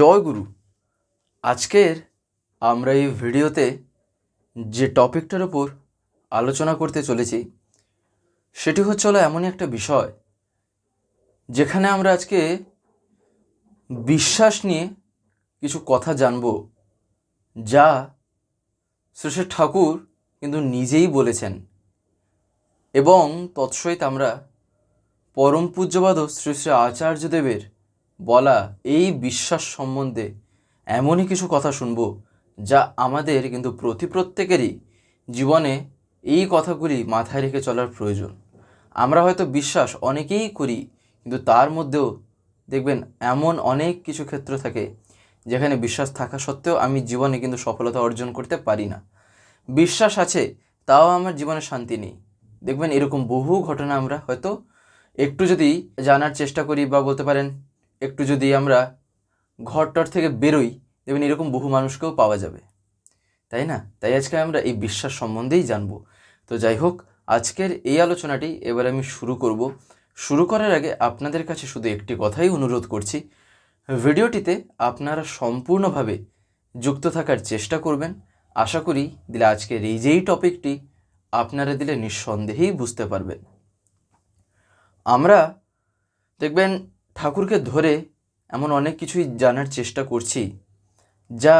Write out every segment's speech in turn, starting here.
জয় গুরু। আজকের আমরা এই ভিডিওতে যে টপিকটার ওপর আলোচনা করতে চলেছি, সেটি হচ্ছে হলো এমনই একটা বিষয় যেখানে আমরা আজকে বিশ্বাস নিয়ে কিছু কথা জানব যা শ্রী ঠাকুর কিন্তু নিজেই বলেছেন এবং তৎসহিত আমরা পরম পূজ্যবাদ শ্রী শ্রী আচার্যদেবের বলা এই বিশ্বাস সম্বন্ধে এমনই কিছু কথা শুনব, যা আমাদের কিন্তু প্রতি প্রত্যেকেরই জীবনে এই কথাগুলি মাথায় রেখে চলার প্রয়োজন। আমরা হয়তো বিশ্বাস অনেকেই করি, কিন্তু তার মধ্যেও দেখবেন এমন অনেক কিছু ক্ষেত্র থাকে, যেখানে বিশ্বাস থাকা সত্ত্বেও আমি জীবনে কিন্তু সফলতা অর্জন করতে পারি না। বিশ্বাস আছে, তাও আমার জীবনে শান্তি নেই। দেখবেন এরকম বহু ঘটনা আমরা হয়তো একটু যদি জানার চেষ্টা করি বা বলতে পারেন একটু যদি আমরা ঘরটর থেকে বেরোই, দেখবেন এরকম বহু মানুষকেও পাওয়া যাবে। তাই না? তাই আজকে আমরা এই বিশ্বাস সম্বন্ধেই জানব। তো যাই হোক, আজকের এই আলোচনাটি এবার আমি শুরু করব। শুরু করার আগে আপনাদের কাছে শুধু একটি কথাই অনুরোধ করছি। ভিডিওটিতে আপনারা সম্পূর্ণভাবে যুক্ত থাকার চেষ্টা করবেন। আশা করি দিলে আজকের এই যেই টপিকটি আপনারা দিলে নিঃসন্দেহেই বুঝতে পারবেন। আমরা দেখবেন ঠাকুরকে ধরে এমন অনেক কিছুই জানার চেষ্টা করছি, যা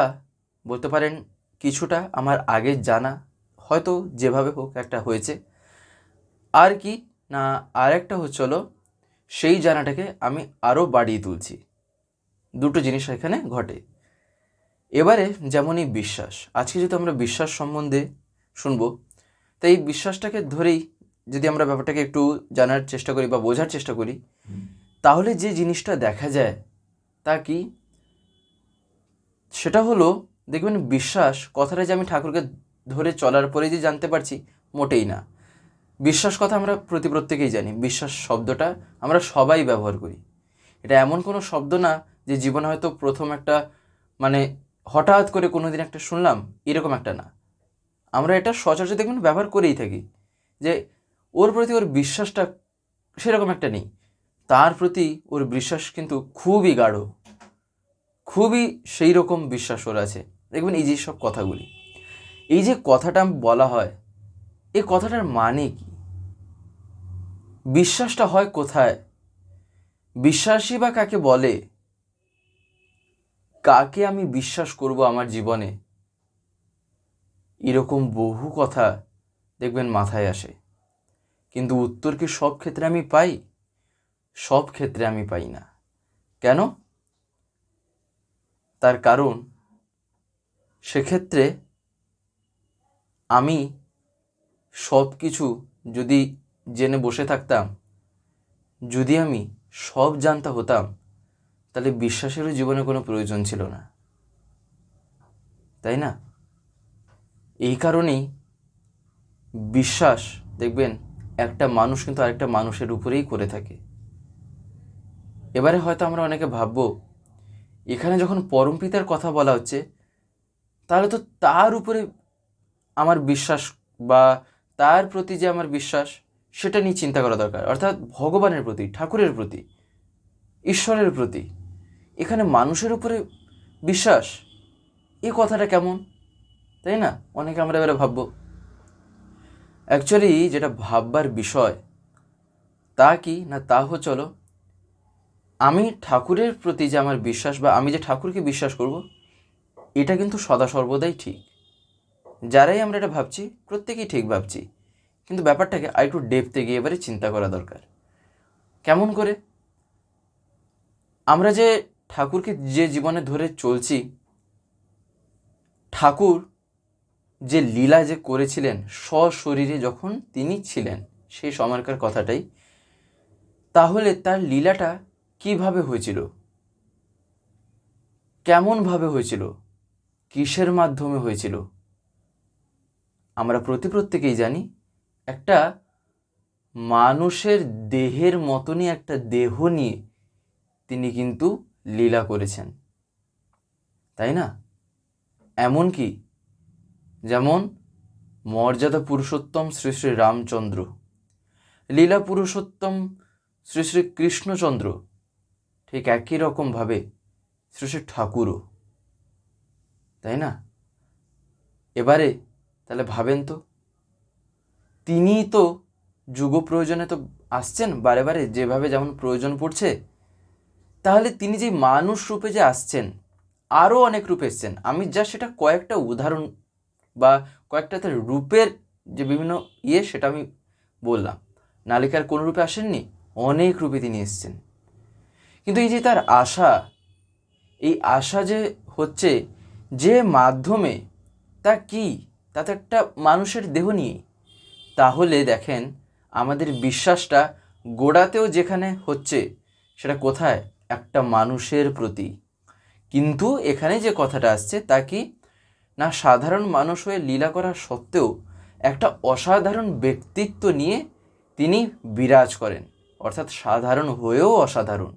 বলতে পারেন কিছুটা আমার আগে জানা, হয়তো যেভাবে হোক একটা হয়েছে। আর কি? না আর একটা হচ্ছে হলো, সেই জানাটাকে আমি আরও বাড়িয়ে তুলছি। দুটো জিনিস এখানে ঘটে। এবারে যেমনই বিশ্বাস, আজকে যেহেতু আমরা বিশ্বাস সম্বন্ধে শুনব, তাই বিশ্বাসটাকে ধরেই যদি আমরা ব্যাপারটাকে একটু জানার চেষ্টা করি বা বোঝার চেষ্টা করি তাহলে যে জিনিসটা দেখা যায়, তা কি? সেটা হলো, দেখবেন বিশ্বাস, কথাটা যে আমি ঠাকুরকে ধরে চলার পরে যে জানতে পারছি, মোটেই না। বিশ্বাস কথা আমরা প্রতি প্রত্যেকেই জানি। বিশ্বাস শব্দটা আমরা সবাই ব্যবহার করি। এটা এমন কোনো শব্দ না যে জীবনে হয়তো প্রথম একটা মানে হঠাৎ করে কোনো দিন একটা শুনলাম, এরকম একটা না। আমরা এটা সচরাচর দেখবেন ব্যবহার করেই থাকি যে, ওর প্রতি ওর বিশ্বাসটা সেরকম একটা নেই। তার প্রতি ওর বিশ্বাস কিন্তু খুবই গাঢ়। খুবই সেই রকম বিশ্বাস ওর আছে। দেখবেন এই যে সব কথাগুলি। এই যে কথাটা বলা হয় এই কথাটার মানে কি? বিশ্বাসটা হয় কোথায়? বিশ্বাসী বা কাকে বলে? কাকে আমি বিশ্বাস করব আমার জীবনে? এরকম বহু কথা দেখবেন মাথায় আসে। কিন্তু উত্তর কি সব ক্ষেত্রে আমি পাই? সব ক্ষেত্রে আমি পাই না। কেন? তার কারণ, সেক্ষেত্রে আমি সব কিছু যদি জেনে বসে থাকতাম, যদি আমি সব জানতা হতাম, তাহলে বিশ্বাসেরও জীবনে কোনো প্রয়োজন ছিল না। তাই না? এই কারণেই বিশ্বাস, দেখবেন, একটা মানুষ কিন্তু আরেকটা মানুষের উপরেই করে থাকে। এবারে হয়তো আমরা অনেকে ভাববো, এখানে যখন পরম পিতার কথা বলা হচ্ছে, তাহলে তো তার উপরে আমার বিশ্বাস বা তার প্রতি যে আমার বিশ্বাস, সেটা নিয়ে চিন্তা করা দরকার। অর্থাৎ ভগবানের প্রতি, ঠাকুরের প্রতি, ঈশ্বরের প্রতি, এখানে মানুষের উপরে বিশ্বাস, এ কথাটা কেমন? তাই না? অনেকে আমরা এবারে ভাববো। অ্যাকচুয়ালি যেটা ভাববার বিষয়, তা কি না তা হচ্ছিল আমি ঠাকুরের প্রতি যে আমার বিশ্বাস বা আমি যে ঠাকুরকে বিশ্বাস করব, এটা কিন্তু সদা সর্বদাই ঠিক। যারাই আমরা এটা ভাবছি, প্রত্যেকেই ঠিক ভাবছি। কিন্তু ব্যাপারটাকে আর একটু ডেপতে গিয়ে এবারে চিন্তা করা দরকার। কেমন করে? আমরা যে ঠাকুরকে যে জীবনে ধরে চলছি, ঠাকুর যে লীলা যে করেছিলেন, সশরীরে যখন তিনি ছিলেন, সেই সময়কার কথাটাই, তাহলে তার লীলাটা কীভাবে হয়েছিল? কেমনভাবে হয়েছিল? কিসের মাধ্যমে হয়েছিল? আমরা প্রতি প্রত্যেকেই জানি, একটা মানুষের দেহের মতনই একটা দেহ নিয়ে তিনি কিন্তু লীলা করেছেন। তাই না? এমন কি? যেমন মর্যাদা পুরুষোত্তম শ্রী শ্রী রামচন্দ্র, লীলা পুরুষোত্তম শ্রী শ্রী কৃষ্ণচন্দ্র ঠিক একই রকমভাবে শ্রী ঠাকুরও, তাই না? এবারে তাহলে ভাবেন তো। তিনি তো যুগ প্রয়োজনে তো আসছেন বারে বারে, যেভাবে যেমন প্রয়োজন পড়ছে, তাহলে তিনি যে মানুষ রূপে যে আসছেন, আরও অনেক রূপে এসছেন। আমি যা সেটা কয়েকটা উদাহরণ বা কয়েকটা তার রূপের যে বিভিন্ন ইয়ে সেটা আমি বললাম। নালিকার কোন রূপে আসেননি? অনেক রূপে তিনি এসছেন। কিন্তু এই যে তার আশা, এই আশা যে হচ্ছে, যে মাধ্যমে তা কি? তা একটা মানুষের দেহ নিয়ে। তাহলে দেখেন, আমাদের বিশ্বাসটা গোড়াতেও যেখানে হচ্ছে, সেটা কোথায়? একটা মানুষের প্রতি। কিন্তু এখানে যে কথাটা আসছে, তা কি? না সাধারণ মানুষ হয়ে লীলা করা সত্ত্বেও একটা অসাধারণ ব্যক্তিত্ব নিয়ে তিনি বিরাজ করেন। অর্থাৎ সাধারণ হয়েও অসাধারণ।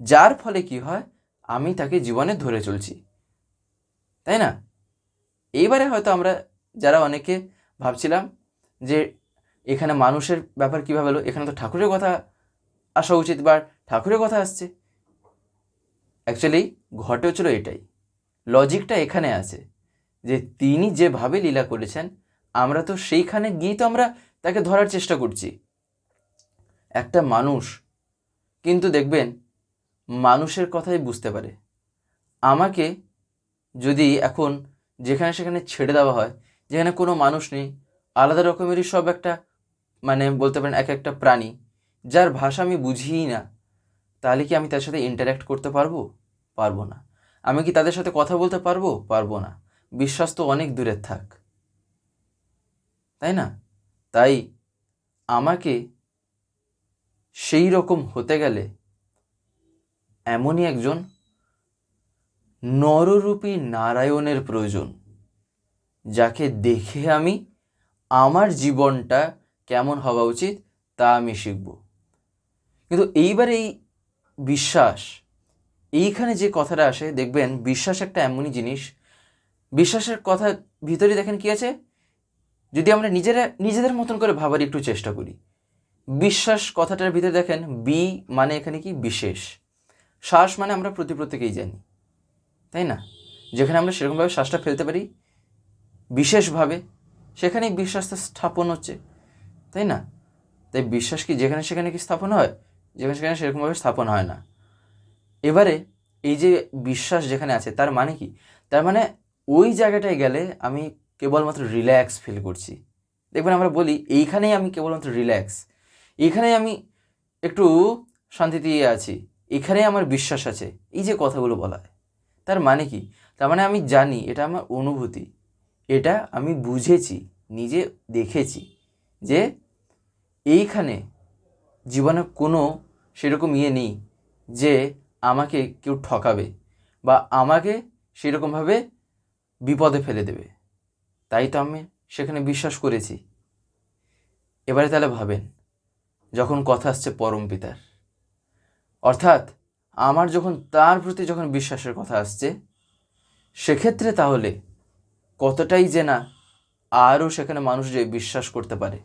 যার ফলে কি হয়? আমি তাকে জীবনে ধরে চলছি। তাই না? এইবারে হয়তো আমরা যারা অনেকে ভাবছিলাম যে এখানে মানুষের ব্যাপার কীভাবে হলো, এখানে তো ঠাকুরের কথা আসা উচিত বা ঠাকুরের কথা আসছে। অ্যাকচুয়ালি ঘটে হচ্ছিল এটাই। লজিকটা এখানে আছে যে তিনি যেভাবে লীলা করেছেন, আমরা তো সেইখানে গিয়ে তো আমরা তাকে ধরার চেষ্টা করছি। একটা মানুষ, কিন্তু দেখবেন মানুষের কথাই বুঝতে পারে। আমাকে যদি এখন যেখানে সেখানে ছেড়ে দেওয়া হয়, যেখানে কোনো মানুষ নেই, আলাদা রকমেরই সব একটা মানে বলতে পারেন এক একটা প্রাণী, যার ভাষা আমি বুঝিই না, তাহলে কি আমি তার সাথে ইন্টারাক্ট করতে পারব? পারব না। আমি কি তাদের সাথে কথা বলতে পারব? পারব না। বিশ্বাস তো অনেক দূরের থাক। তাই না? তাই আমাকে সেই রকম হতে গেলে এমনই একজন নররূপী নারায়ণের প্রয়োজন, যাকে দেখে আমি আমার জীবনটা কেমন হওয়া উচিত তা আমি শিখব। কিন্তু এইবার এই বিশ্বাস, এইখানে যে কথাটা আসে, দেখবেন বিশ্বাস একটা এমনই জিনিস, বিশ্বাসের কথা ভিতরে দেখেন কি আছে? যদি আমরা নিজেরা, নিজেদের মতন করে ভাবার একটু চেষ্টা করি, বিশ্বাস কথাটার ভিতরে দেখেন, বি মানে এখানে কি? বিশেষ। শ্বাস মানে আমরা প্রতি প্রত্যেকেই জানি, তাই না? যেখানে আমরা সেরকমভাবে শ্বাসটা ফেলতে পারি, বিশেষভাবে সেখানেই বিশ্বাসটা স্থাপন হচ্ছে, তাই না? তাই বিশ্বাস কি যেখানে সেখানে কি স্থাপন হয়? যেখানে সেখানে সেরকমভাবে স্থাপন হয় না। এবারে এই যে বিশ্বাস যেখানে আছে, তার মানে কি? তার মানে ওই জায়গাটায় গেলে আমি কেবলমাত্র রিল্যাক্স ফিল করছি। দেখবেন আমরা বলি, এইখানেই আমি কেবলমাত্র রিল্যাক্স এইখানেই আমি একটু শান্তিতে আছি। এখানেই আমার বিশ্বাস আছে, এই যে কথাগুলো বলা। হয় তার মানে কি? তার মানে আমি জানি, এটা আমার অনুভূতি। এটা আমি বুঝেছি, নিজে দেখেছি যে এইখানে জীবনে কোনো সেরকম ইয়ে নেই যে আমাকে কেউ ঠকাবে বা আমাকে সেরকমভাবে বিপদে ফেলে দেবে। তাই তো আমি সেখানে বিশ্বাস করেছি। এবারে তাহলে ভাবেন, যখন কথা আসছে পরম পিতার অর্থাৎ আমার যখন, তার প্রতি যখন বিশ্বাসের কথা আসছে, সেক্ষেত্রে তাহলে কতটাই যে না আরও সেখানে মানুষ যে বিশ্বাস করতে পারে।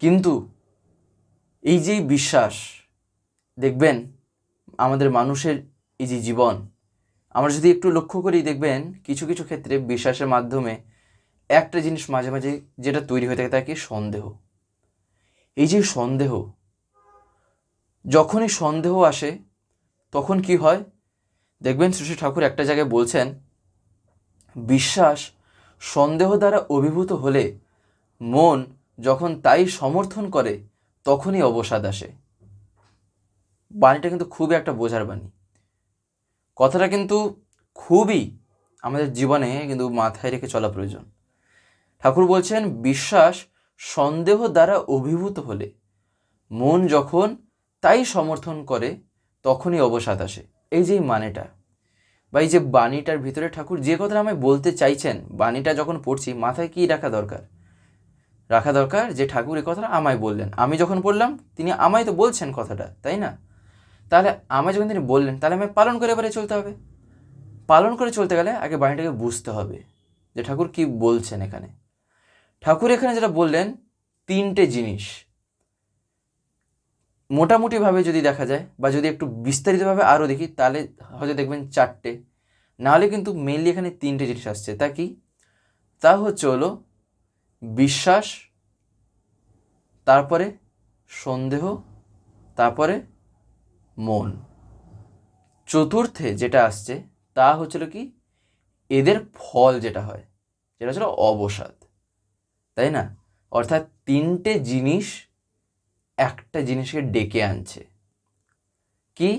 কিন্তু এই যে বিশ্বাস, দেখবেন আমাদের মানুষের এই যে জীবন, আমরা যদি একটু লক্ষ্য করি, দেখবেন কিছু কিছু ক্ষেত্রে বিশ্বাসের মাধ্যমে একটা জিনিস মাঝে মাঝে যেটা তৈরি হয়ে থাকে, তা কি সন্দেহ। এই যে সন্দেহ যখনই সন্দেহ আসে, তখন কি হয়? দেখবেন শ্রী ঠাকুর একটা জায়গায় বলছেন, বিশ্বাস সন্দেহ দ্বারা অভিভূত হলে মন যখন তাই সমর্থন করে, তখনই অবসাদ আসে। বাণীটা কিন্তু খুবই একটা বোঝার বাণী। কথাটা কিন্তু খুবই আমাদের জীবনে কিন্তু মাথায় রেখে চলা প্রয়োজন। ঠাকুর বলছেন, বিশ্বাস সন্দেহ দ্বারা অভিভূত হলে মন যখন তাই সমর্থন করে তখনই অবসাদ আসে। এই যে মানেটা বা এই যে বাণীটার ভিতরে ঠাকুর যে কথাটা আমায় বলতে চাইছেন, বাণীটা যখন পড়ছি, মাথায় কী রাখা দরকার? রাখা দরকার যে ঠাকুর এ কথাটা আমায় বললেন। আমি যখন বললাম তিনি আমায় তো বলছেন কথাটা, তাই না? তাহলে আমায় যখন তিনি বললেন, তাহলে আমায় পালন করে এবারে চলতে হবে। পালন করে চলতে গেলে আগে বাণীটাকে বুঝতে হবে যে ঠাকুর কি বলছেন এখানে। ঠাকুর এখানে যেটা বললেন, তিনটে জিনিস। মোটামুটিভাবে যদি দেখা যায় বা যদি একটু বিস্তারিতভাবে আরও দেখি, তাহলে হয়তো দেখবেন চারটে। নাহলে কিন্তু মেনলি এখানে তিনটে জিনিস আসছে। তা কি? তা হচ্ছে হলো বিশ্বাস, তারপরে সন্দেহ, তারপরে মন। চতুর্থে যেটা আসছে, তা হচ্ছিল কি? এদের ফল যেটা হয়, যেটা হচ্ছিল অবসাদ। তাই না? অর্থাৎ তিনটে জিনিস একটা জিনিসকে ডেকে আনছে। কি?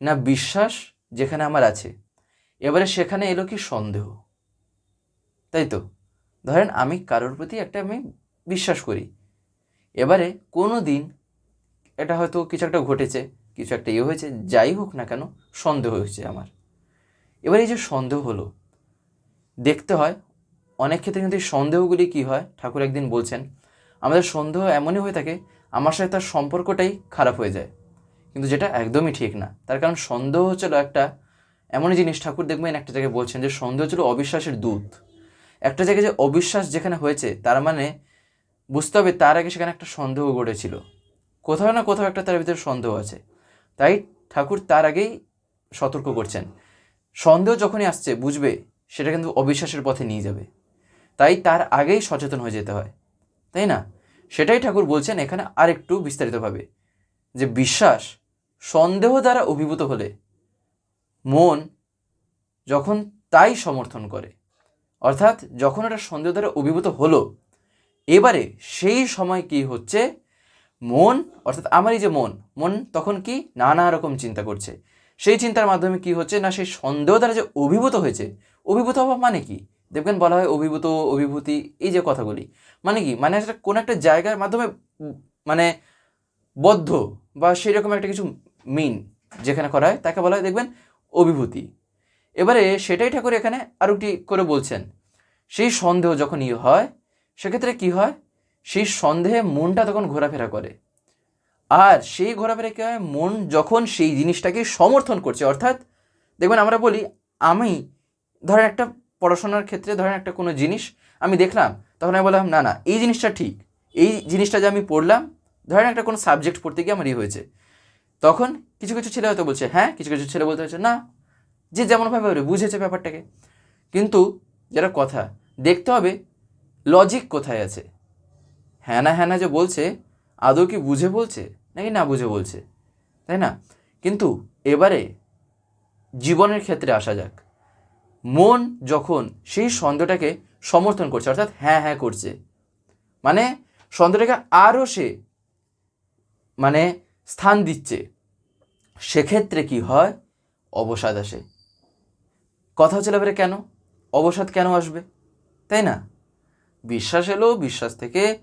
না বিশ্বাস? যেখানে আমার আছে। এবারে সেখানে এলো কি সন্দেহ? তাই তো? ধরেন আমি কারোর প্রতি একটা আমি বিশ্বাস করি। এবারে কোনো দিন এটা হয়তো কিছু একটা ঘটেছে, কিছু একটা ইয়ে হয়েছে, যাই হোক না কেন সন্দেহ হয়েছে আমার। এবার এই যে সন্দেহ হলো, দেখতে হয় অনেক ক্ষেত্রে কিন্তু সন্দেহগুলি কী হয়? ঠাকুর একদিন বলছেন, আমাদের সন্দেহ এমনই হয়ে থাকে আমার সাথে তার সম্পর্কটাই খারাপ হয়ে যায়। কিন্তু যেটা একদমই ঠিক না। তার কারণ সন্দেহ হচ্ছিল একটা, এমনই জিনিস ঠাকুর দেখবেন একটা জায়গায় বলছেন যে সন্দেহ ছিল অবিশ্বাসের দূত। একটা জায়গায় যে অবিশ্বাস যেখানে হয়েছে, তার মানে বুঝতে হবে তার আগে সেখানে একটা সন্দেহ গড়েছিল কোথাও না কোথাও একটা তার ভিতরে সন্দেহ আছে। তাই ঠাকুর তার আগেই সতর্ক করছেন। সন্দেহ যখনই আসছে, বুঝবে সেটা কিন্তু অবিশ্বাসের পথে নিয়ে যাবে। তাই তার আগেই সচেতন হয়ে যেতে হয়। তাই না? সেটাই ঠাকুর বলছেন এখানে আরেকটু বিস্তারিতভাবে, যে বিশ্বাস সন্দেহ দ্বারা অভিভূত হলে মন যখন তাই সমর্থন করে, অর্থাৎ যখন এটা সন্দেহ দ্বারা অভিভূত হলো, এবারে সেই সময় কি হচ্ছে? মন, অর্থাৎ আমারই যে মন মন তখন কি নানা রকম চিন্তা করছে। সেই চিন্তার মাধ্যমে কি হচ্ছে? না, সেই সন্দেহ দ্বারা যে অভিভূত হয়েছে, অভিভূত হওয়া মানে কি? দেখবেন বলা হয় অভিভূত, অভিভূতি, এই যে কথাগুলি। মানে কি? মানে একটা কোনো একটা জায়গার মাধ্যমে মানে বদ্ধ বা সেই রকম একটা কিছু মিন যেখানে করা হয়, তাকে বলা হয় দেখবেন অভিভূতি। এবারে সেটাই ঠাকুর এখানে আরও একটি করে বলছেন। সেই সন্দেহ যখন ইয়ে হয়, সেক্ষেত্রে কি হয়? সেই সন্দেহে মনটা তখন ঘোরাফেরা করে। আর সেই ঘোরাফেরা কী হয়? মন যখন সেই জিনিসটাকে সমর্থন করছে, অর্থাৎ দেখবেন আমরা বলি, আমি ধরেন একটা পড়াশোনার ক্ষেত্রে ধরেন একটা কোনো জিনিস আমি দেখলাম, তখন আমি বললাম, না না, এই জিনিসটা ঠিক। এই জিনিসটা যে আমি পড়লাম, ধরেন একটা কোনো সাবজেক্ট পড়তে গিয়ে আমার ইয়ে হয়েছে। তখন কিছু কিছু ছেলে হয়তো বলছে হ্যাঁ কিছু কিছু ছেলে বলতে হচ্ছে, না, যে যেমনভাবে বুঝেছে ব্যাপারটাকে। কিন্তু যেটা কথা, দেখতে হবে লজিক কোথায় আছে। হ্যাঁ না হ্যাঁ না যে বলছে, আদৌ কি বুঝে বলছে, নাকি না বুঝে বলছে, তাই না? কিন্তু এবারে জীবনের ক্ষেত্রে আসা যাক। মন যখন সেই সন্দেহটাকে সমর্থন করছে, অর্থাৎ হ্যাঁ হ্যাঁ করছে। মানে সন্দেহটাকে আরও সে মানে স্থান দিচ্ছে। সেক্ষেত্রে কি হয়? অবসাদ আসে। কথা হচ্ছে এবারে কেন? অবসাদ কেন আসবে? তাই না? বিশ্বাস এলো, বিশ্বাস থেকে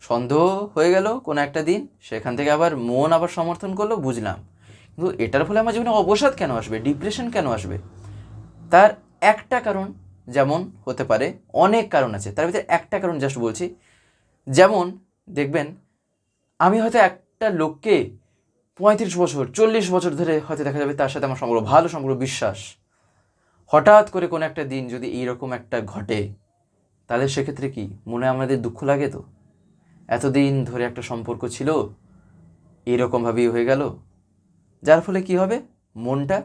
সন্দেহ হয়ে গেল কোনো একটা দিন। সেখান থেকে আবার মন আবার সমর্থন করল, বুঝলাম। কিন্তু এটার ফলে আমার জীবনে অবসাদ কেন আসবে? ডিপ্রেশন কেন আসবে? তার একটা কারণ যেমন হতে পারে, অনেক কারণ আছে। তার ভিতরে একটা কারণ জাস্ট বলছি। যেমন দেখবেন, আমি হয়তো একটা লোককে পঁয়ত্রিশ বছর, চল্লিশ বছর ধরে হয়তো দেখা যাবে তার সাথে আমার সম্পর্ক, ভালো সম্পর্ক, বিশ্বাস। হঠাৎ করে কোনো একটা দিন যদি এইরকম একটা ঘটে, তাহলে সেক্ষেত্রে কি মনে আমাদের দুঃখ লাগে তো? এতদিন ধরে একটা সম্পর্ক ছিল, এইরকমভাবেই হয়ে গেল। যার ফলে কি হবে? মনটা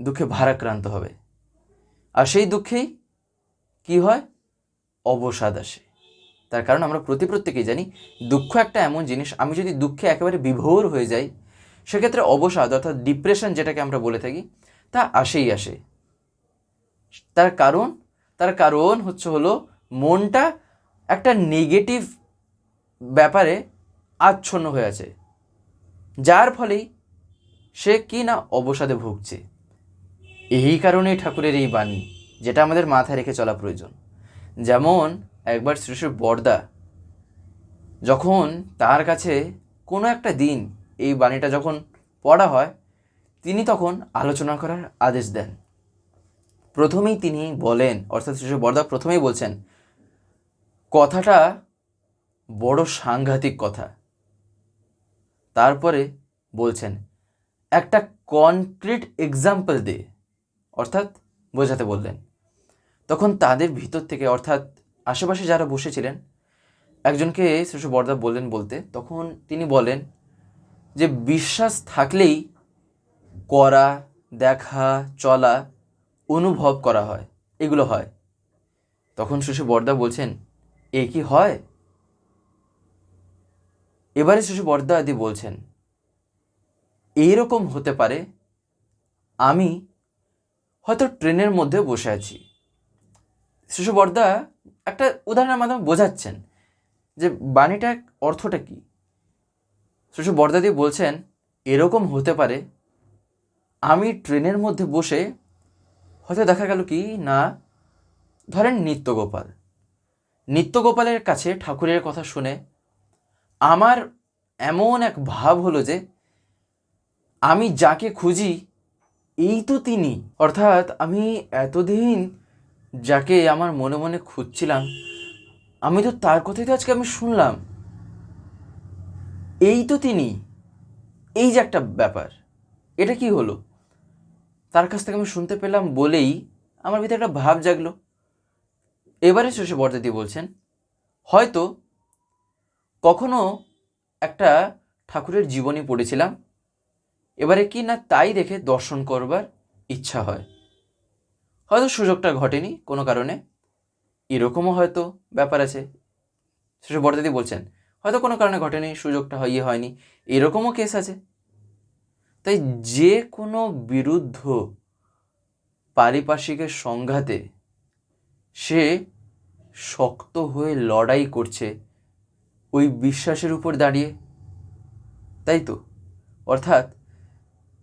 দুঃখে ভারাক্রান্ত হবে। আর সেই দুঃখেই কি হয়? অবসাদ আসে। তার কারণ আমরা প্রতি প্রত্যেকেই জানি, দুঃখ একটা এমন জিনিস, আমি যদি দুঃখে একেবারে বিভোর হয়ে যাই, সেক্ষেত্রে অবসাদ অর্থাৎ ডিপ্রেশন যেটাকে আমরা বলে থাকি, তা আসেই আসে। তার কারণ তার কারণ হচ্ছে হলো মনটা একটা নেগেটিভ ব্যাপারে আচ্ছন্ন হয়ে আছে। যার ফলেই সে কি না অবসাদে ভুগছে। এই কারণেই ঠাকুরের এই বাণী, যেটা আমাদের মাথায় রেখে চলা প্রয়োজন। যেমন একবার শ্রী শ্রী বরদা যখন তার কাছে কোনো একটা দিন এই বাণীটা যখন পড়া হয়, তিনি তখন আলোচনা করার আদেশ দেন। প্রথমেই তিনি বলেন, অর্থাৎ শ্রী বরদা প্রথমেই বলছেন, কথাটা বড় সাংঘাতিক কথা। তারপরে বলছেন, একটা কনক্রিট এক্সাম্পল দে। অর্থাৎ বোঝাতে বললেন। তখন তাদের ভিতর থেকে, অর্থাৎ আশেপাশে যারা বসেছিলেন, একজনকে শ্রেষ্ঠ বরদা বললেন বলতে, তখন তিনি বলেন যে, বিশ্বাস থাকলেই করা, দেখা, চলা, অনুভব করা হয়, এগুলো হয়। তখন শ্বশুর বর্দা বলছেন, এ কি হয়? এবারে শ্বশুর বর্দা আদি বলছেন এইরকম হতে পারে, আমি হয়তো ট্রেনের মধ্যে বসে আছি। শিশু বর্দা, একটা উদাহরণের মাধ্যমে বোঝাচ্ছেন যে বাণীটা অর্থটা কি। শিশু বর্দাদি বলছেন, এরকম হতে পারে, আমি ট্রেনের মধ্যে বসে হয়তো দেখা গেল কি, না, ধরেন নিত্যগোপাল। নিত্যগোপালের কাছে ঠাকুরের কথা শুনে আমার এমন এক ভাব হলো যে আমি যাকে খুঁজি এই তো তিনি। অর্থাৎ আমি এতদিন যাকে আমার মনে মনে খুঁজছিলাম, আমি তো তার কথাই তো আজকে আমি শুনলাম। এই তো তিনি। এই যে একটা ব্যাপার, এটা কি হলো? তার কাছ থেকে আমি শুনতে পেলাম বলেই আমার ভিতরে একটা ভাব জাগলো। এবারে শশী বর্দাদি বলছেন, হয়তো কখনো একটা ঠাকুরের জীবনী পড়েছিলাম এবারে কি না তাই দেখে দর্শন করবার ইচ্ছা হয়। হয়তো সুযোগটা ঘটেনি কোনো কারণে। এরকমও হয়তো ব্যাপার আছে। সেসব বড়দাদি বলছেন, হয়তো কোনো কারণে ঘটেনি, সুযোগটা ইয়ে হয়নি, এরকমও কেস আছে। তাই যে কোনো বিরুদ্ধ পারিপার্শ্বিকের সংঘাতে সে শক্ত হয়ে লড়াই করছে ওই বিশ্বাসের উপর দাঁড়িয়ে। তাই তো? অর্থাৎ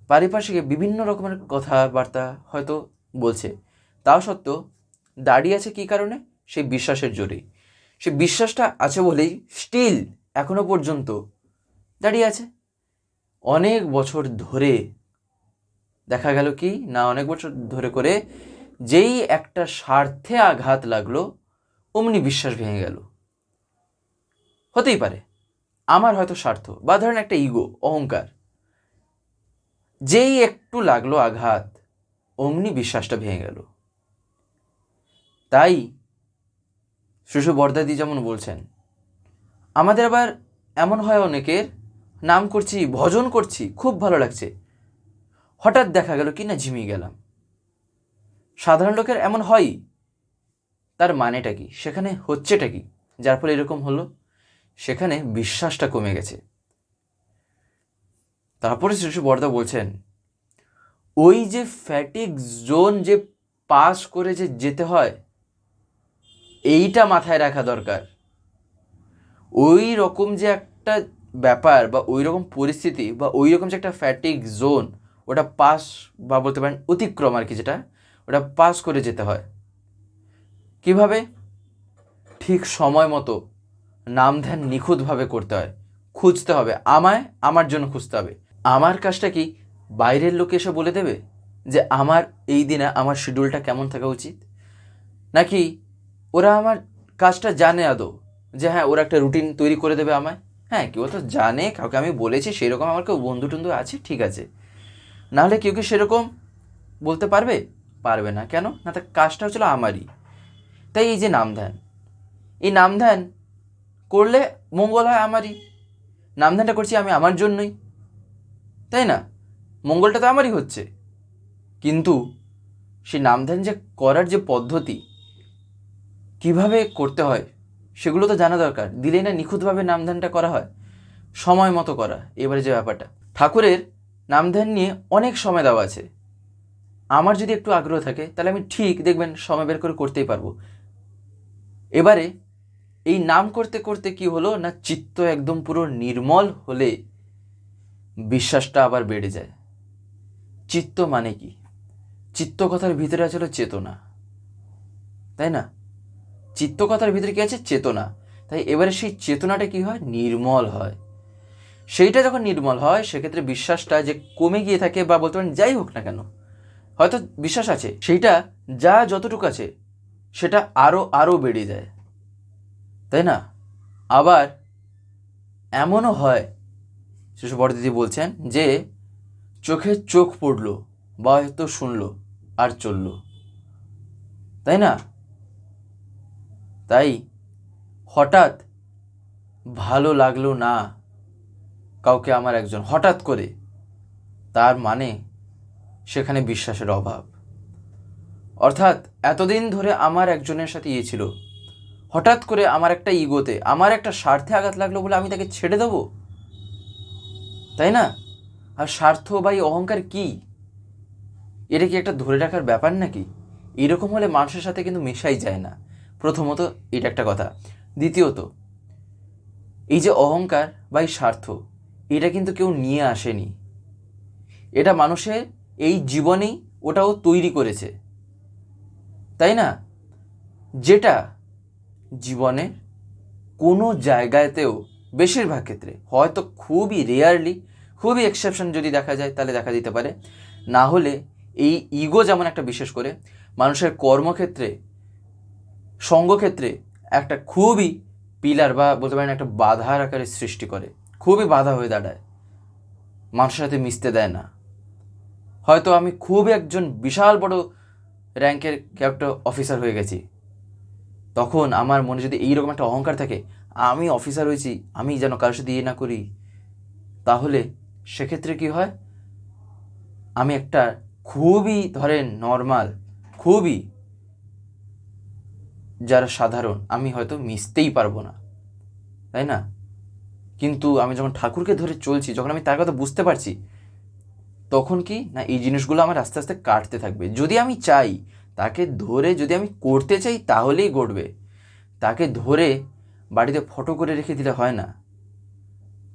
পারিপার্শ্বিকে বিভিন্ন রকমের কথাবার্তা হয়তো বলছে। তাও সত্ত্বেও দাঁড়িয়ে আছে কী কারণে? সেই বিশ্বাসের জোরেই। সে বিশ্বাসটা আছে বলেই স্টিল এখনও পর্যন্ত দাঁড়িয়ে আছে। অনেক বছর ধরে দেখা গেল কি? না, অনেক বছর ধরে করে যেই একটা স্বার্থে আঘাত লাগল, অমনি বিশ্বাস ভেঙে গেল। হতেই পারে। আমার হয়তো স্বার্থ বা ধরেন একটা ইগো অহংকার। যেই একটু লাগল আঘাত অমনি বিশ্বাসটা ভেঙে গেল। তাই শিশু বর্দাদি যেমন বলছেন, আমাদের আবার এমন হয় অনেকের, নাম করছি, ভজন করছি, খুব ভালো লাগছে। হঠাৎ দেখা গেল কি না ঝিমিয়ে গেলাম। সাধারণ লোকের এমন হয়ই তার মানেটা কি? সেখানে হচ্ছেটা কি? যার ফলে এরকম হলো, সেখানে বিশ্বাসটা কমে গেছে। তারপরে শিশু বর্দা বলছেন, ওই যে ফ্যাটিক জোন যে পাস করে যে যেতে হয়, এইটা মাথায় রাখা দরকার। ওই রকম যে একটা ব্যাপার বা ওই রকম পরিস্থিতি বা ওই রকম যে একটা ফ্যাটিক জোন ওটা পাস বা বলতে পারেন অতিক্রম আর কি যেটা, ওটা পাস করে যেতে হয়। কীভাবে? ঠিক সময় মতো নাম ধ্যান নিখুঁতভাবে করতে হয়। খুঁজতে হবে। আমায়, আমার জন্য খুঁজতে হবে। আমার কাজটা কি বাইরের লোক এসে বলে দেবে যে আমার এই দিনে আমার শিডিউলটা কেমন থাকা উচিত? নাকি ওরা আমার কাজটা জানে আদৌ? যে হ্যাঁ ওরা একটা রুটিন তৈরি করে দেবে আমায়? হ্যাঁ কেউ তো জানে, কাউকে আমি বলেছি, সেরকম আমার কেউ বন্ধু টন্ধু আছে, ঠিক আছে। নাহলে কেউ কি সেরকম বলতে পারবে? পারবে না। কেন? না তার কাজটা হচ্ছিল আমারই। তাই এই যে নাম ধ্যান এই নাম ধ্যান করলে মঙ্গল হয় আমারই। নাম ধ্যানটা করছি আমি আমার জন্যই। তাই না? মঙ্গলটা তো আমারই হচ্ছে। কিন্তু সেই নাম ধ্যান যে করার যে পদ্ধতি, কীভাবে করতে হয়, সেগুলো তো জানা দরকার। দিলেই না নিখুঁতভাবে নামধ্যানটা করা হয়। সময় মতো করা, এবারে যে ব্যাপারটা। ঠাকুরের নামধ্যান নিয়ে অনেক সময় দেওয়া আছে। আমার যদি একটু আগ্রহ থাকে, তাহলে আমি ঠিক দেখবেন সময় বের করে করতেই পারব। এবারে এই নাম করতে করতে কি হলো না চিত্ত একদম পুরো নির্মল হলে বিশ্বাসটা আবার বেড়ে যায়। চিত্ত মানে কি? চিত্ত কথার ভিতরে আছে হলো চেতনা। তাই না? চিত্ত কথার ভিতরে কি আছে? চেতনা। তাই এবারে সেই চেতনাটা কি হয়? নির্মল হয়। সেইটা যখন নির্মল হয়, সেক্ষেত্রে বিশ্বাসটা যে কমে গিয়ে থাকে বা বলতে পারেন যাই হোক না কেন, হয়তো বিশ্বাস আছে। সেইটা যা যতটুকু আছে, সেটা আরও আরও বেড়ে যায়। তাই না? আবার এমনও হয় শিশু বড়দিদি বলছেন যে, চোখে চোখ পড়ল, বা হয়তো শুনলো আর চলল। তাই না? তাই হঠাৎ ভালো লাগল না কাউকে আমার একজন, হঠাৎ করে, তার মানে সেখানে বিশ্বাসের অভাব। অর্থাৎ এতদিন ধরে আমার একজনের সাথে ইয়ে ছিল, হঠাৎ করে আমার একটা ইগোতে, আমার একটা স্বার্থে আঘাত লাগল বলে আমি তাকে ছেড়ে দেবো? তাই না? আর স্বার্থ বা এই অহংকার কী? এটা কি একটা ধরে রাখার ব্যাপার নাকি? এরকম হলে মানুষের সাথে কিন্তু মেশাই যায় না। প্রথমত এটা একটা কথা। দ্বিতীয়ত, এই যে অহংকার বা এই স্বার্থ, এটা কিন্তু কেউ নিয়ে আসেনি। এটা মানুষের এই জীবনেই ওটাও তৈরি করেছে। তাই না? যেটা জীবনের কোনো জায়গাতেও বেশিরভাগ ক্ষেত্রে, হয়তো খুবই রেয়ারলি খুবই এক্সেপশন যদি দেখা যায়, তাহলে দেখা দিতে পারে। না হলে এই ইগো যেমন একটা বিশেষ করে, মানুষের কর্মক্ষেত্রে, সঙ্গক্ষেত্রে একটা খুবই পিলার বা বলতে পারেন একটা বাধার আকারে সৃষ্টি করে। খুবই বাধা হয়ে দাঁড়ায়। মানুষের সাথে মিশতে দেয় না। হয়তো আমি খুব একজন বিশাল বড় র্যাঙ্কের একটা অফিসার হয়ে গেছি। তখন আমার মনে যদি এইরকম একটা অহংকার থাকে আমি অফিসার হয়েছি, আমি যেন কারোর সাথে ইয়ে না করি। তাহলে সেক্ষেত্রে কি হয়? আমি একটা খুবই, ধরেন নর্মাল খুবই যারা সাধারণ, আমি হয়তো মিশতেই পারব না, তাই না? কিন্তু আমি যখন ঠাকুরকে ধরে চলছি, যখন আমি তার কথা বুঝতে পারছি, তখন কি? না, এই জিনিসগুলো আমার আস্তে আস্তে কাটতে থাকবে। যদি আমি চাই, তাকে ধরে যদি আমি করতে চাই, তাহলেই গড়বে তাকে ধরে বাড়িতে ফটো করে রেখে দিলে হয় না।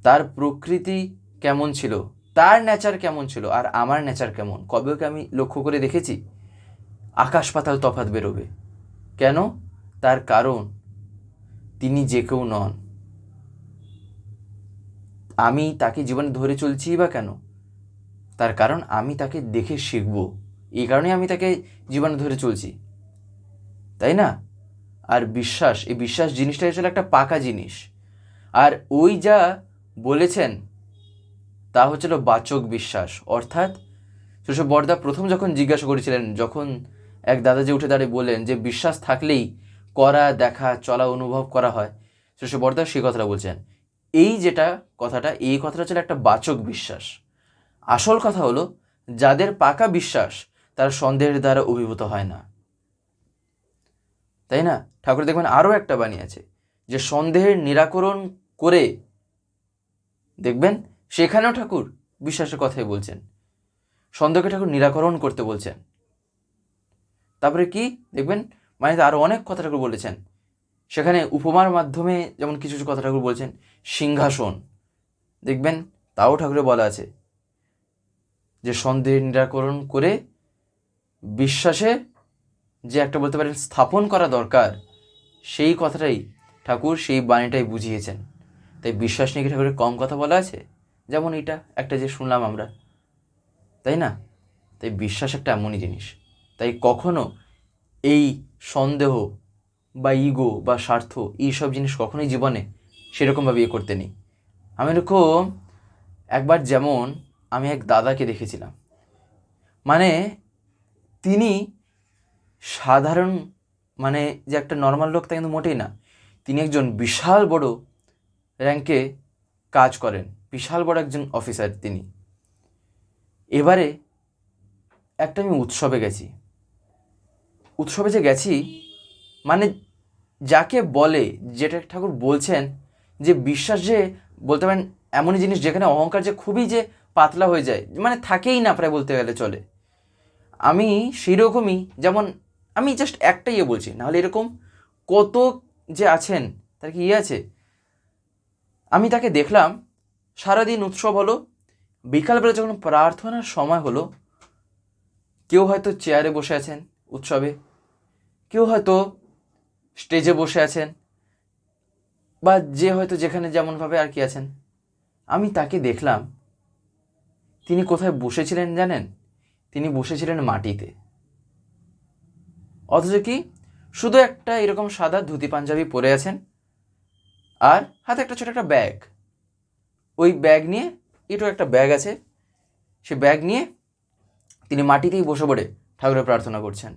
তার প্রকৃতি কেমন ছিল? তার নেচার কেমন ছিল? আর আমার নেচার কেমন? কবে ওকে আমি লক্ষ্য করে দেখেছি? আকাশ পাতাল তফাত বেরোবে। কেন? তার কারণ, তিনি যে কেউ নন। আমি তাকে জীবনে ধরে চলছি বা কেন? তার কারণ, আমি তাকে দেখে শিখব। এই কারণে আমি তাকে জীবনে ধরে চলছি। তাই না? আর বিশ্বাস, এই বিশ্বাস জিনিসটা আসলে একটা পাকা জিনিস। আর ওই যা বলেছেন, তা হচ্ছিল বাচক বিশ্বাস। অর্থাৎ শৈশব বর্দা প্রথম যখন জিজ্ঞাসা করেছিলেন, যখন এক দাদা যে উঠে দাঁড়িয়ে বললেন যে, বিশ্বাস থাকলেই করা, দেখা, চলা, অনুভব করা হয়। শৈশব বর্দা সেই কথাটা বলছেন। এই যেটা কথাটা, এই কথাটা ছিল একটা বাচক বিশ্বাস। আসল কথা হলো, যাদের পাকা বিশ্বাস, তারা সন্দেহের দ্বারা অভিভূত হয় না। তাই না? ঠাকুর দেখবেন আরও একটা বাণী আছে, যে সন্দেহের নিরাকরণ করে দেখবেন সেখানেও ঠাকুর বিশ্বাসের কথাই বলছেন। সন্দেহকে ঠাকুর নিরাকরণ করতে বলছেন। তারপরে কি? দেখবেন মানে আরও অনেক কথা ঠাকুর বলেছেন। সেখানে উপমার মাধ্যমে যেমন কিছু কিছু কথা ঠাকুর বলছেন, সিংহাসন। দেখবেন তাও ঠাকুরে বলা আছে, যে সন্দেহের নিরাকরণ করে বিশ্বাসে যে একটা বলতে পারেন স্থাপন করা দরকার সেই কথাটাই ঠাকুর সেই বাণীটাই বুঝিয়েছেন। তাই বিশ্বাস নিয়ে কি ঠাকুরের কম কথা বলা আছে? যেমন এটা একটা যে শুনলাম আমরা। তাই না? তাই বিশ্বাস একটা এমনই জিনিস। তাই কখনো এই সন্দেহ বা ইগো বা স্বার্থ, এইসব জিনিস কখনোই জীবনে সেরকমভাবে ইয়ে করতে নেই। আমি এরকম একবার যেমন আমি এক দাদাকে দেখেছিলাম। মানে তিনি সাধারণ মানে যে একটা নর্মাল লোক তা কিন্তু মোটেই না। তিনি একজন বিশাল বড় র্যাঙ্কে কাজ করেন। বিশাল বড় একজন অফিসার তিনি। এবারে একটা আমি উৎসবে গেছি। উৎসবে যে গেছি মানে যাকে বলে যেটা ঠাকুর বলছেন, যে বিশ্বাস যে বলতে পারেন এমনই জিনিস যেখানে অহংকার যে খুবই যে পাতলা হয়ে যায় মানে থাকেই না প্রায় বলতে গেলে চলে। আমি সেই রকমই যেমন আমি জাস্ট একটা ইয়ে বলছি, নাহলে এরকম কত যে আছেন, তার কি ইয়ে আছে? আমি তাকে দেখলাম, সারাদিন উৎসব হলো, বিকালবেলা যখন প্রার্থনার সময় হলো, কেউ হয়তো চেয়ারে বসে আছেন উৎসবে, কেউ হয়তো স্টেজে বসে আছেন, বা যে হয়তো যেখানে যেমনভাবে আর কি আছেন। আমি তাকে দেখলাম, তিনি কোথায় বসেছিলেন জানেন? তিনি বসেছিলেন মাটিতে। অথচ কি? শুধু একটা এরকম সাদা ধুতি পাঞ্জাবি পরে আছেন আর হাতে একটা ছোট একটা ব্যাগ। ওই ব্যাগ নিয়ে এটাও একটা ব্যাগ আছে। সে ব্যাগ নিয়ে তিনি মাটিতেই বসে পড়ে ঠাকুরের প্রার্থনা করছেন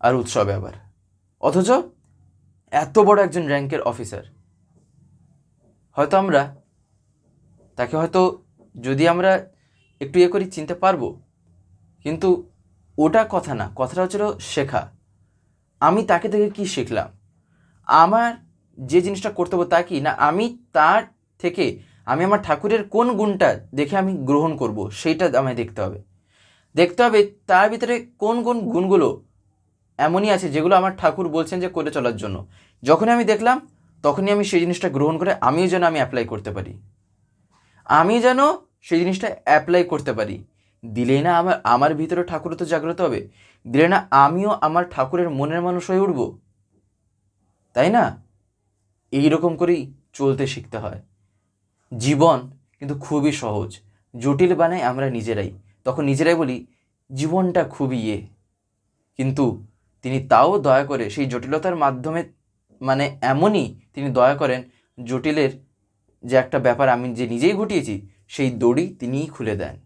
আর উৎসবে আবার। অথচ এত বড় একজন র্যাঙ্কের অফিসার। হয়তো আমরা তাকে হয়তো যদি আমরা একটু ইয়ে করি চিনতে পারব, কিন্তু ওটা কথা না, কথাটা হচ্ছিল শেখা। আমি তাকে থেকে কি শিখলাম? আমার যে জিনিসটা করতে হবে তা কি? না, আমি তার থেকে, আমি আমার ঠাকুরের কোন গুণটা দেখে আমি গ্রহণ করব, সেইটা আমায় দেখতে হবে। দেখতে হবে তার ভিতরে কোন কোন গুণগুলো এমনই আছে যেগুলো আমার ঠাকুর বলছেন যে করে চলার জন্য। যখনই আমি দেখলাম, তখনই আমি সেই জিনিসটা গ্রহণ করে আমিও যেন আমি অ্যাপ্লাই করতে পারি। আমি যেন সেই জিনিসটা অ্যাপ্লাই করতে পারি। দিলেই না আমার আমার ভিতরে ঠাকুর তো জাগ্রত হবে, দিলে না আমিও আমার ঠাকুরের মনের মানুষ হয়ে উঠব। তাই না? এই রকম করেই চলতে শিখতে হয়। জীবন কিন্তু খুবই সহজ, জটিল বানাই আমরা নিজেরাই। তখন নিজেরাই বলি, জীবনটা খুবই ইয়ে। কিন্তু তিনি তাও দয়া করে সেই জটিলতার মাধ্যমে মানে এমনই তিনি দয়া করেন, জটিলের যে একটা ব্যাপার আমি যে নিজেই ঘটিয়েছি, সেই দড়ি তিনিই খুলে দেন।